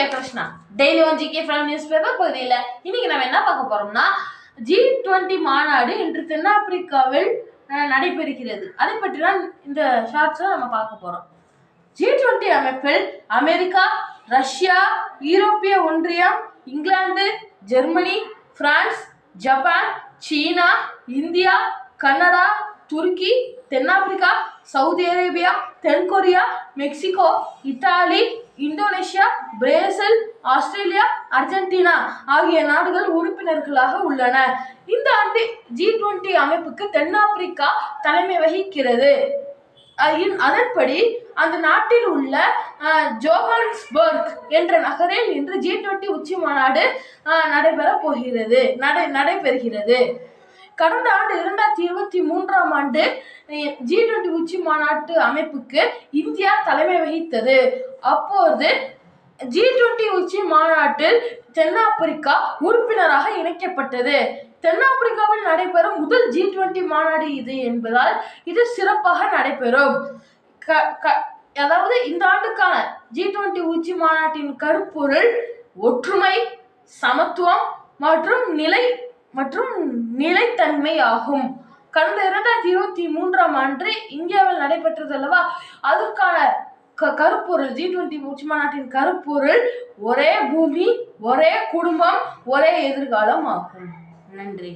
Priya Krishna daily one GK from news paper பகுதியில். இன்னைக்கு நம்ம என்ன பார்க்க போறோம்னா ஜி டுவெண்ட்டி மாநாடு இன்று தென்னாப்பிரிக்காவில் நடைபெறுகிறது. அதை பற்றி தான் இந்த ஷார்ட்ஸில் நம்ம பார்க்க போறோம். ஜி டுவெண்ட்டி அமைப்பில் அமெரிக்கா ரஷ்யா யூரோப்பிய ஒன்றியம் England Germany France Japan China India Canada Turkey தென்னாப்பிரிக்கா சவுதி அரேபியா தென்கொரியா Mexico Italy Indonesia Brazil Australia Argentina ஆகிய நாடுகள் உறுப்பினர்களாக உள்ளன. இந்த ஆண்டு ஜி டுவெண்ட்டி அமைப்புக்கு தென்னாப்பிரிக்கா தலைமை வகிக்கிறது. இன்- அதன்படி அந்த நாட்டில் உள்ள அஹ், ஜோஹான்ஸ்பர்க் என்ற நகரில் இன்று ஜி டுவெண்ட்டி உச்சி மாநாடு நடைபெற நடைபெறப் போகிறது நடை நடைபெறுகிறது. கடந்த ஆண்டு இரண்டாயிரத்தி இருபத்தி மூன்றாம் ஆண்டு ஜி டுவெண்ட்டி உச்சி மாநாட்டு அமைப்புக்கு இந்தியா தலைமை வகித்தது. அப்போது ஜி டுவெண்ட்டி உச்சி மாநாட்டில் தென்னாப்பிரிக்கா உறுப்பினராக இணைக்கப்பட்டது. தென்னாப்பிரிக்காவில் நடைபெறும் முதல் ஜி டுவெண்ட்டி மாநாடு இது என்பதால் இது சிறப்பாக நடைபெறும். க க அதாவது இந்த ஆண்டுக்கான ஜி டுவெண்ட்டி உச்சி மாநாட்டின் கருப்பொருள் ஒற்றுமை சமத்துவம் மற்றும் நிலை மற்றும் நிலைத்தன்மை ஆகும். கடந்த இரண்டாயிரத்தி இருபத்தி மூன்றாம் ஆண்டு இந்தியாவில் நடைபெற்றது அல்லவா? அதற்கான க கருப்பொருள் ஜி டுவெண்ட்டி உச்சி மாநாட்டின் கருப்பொருள் ஒரே பூமி ஒரே குடும்பம் ஒரே எதிர்காலம் ஆகும். நன்றி.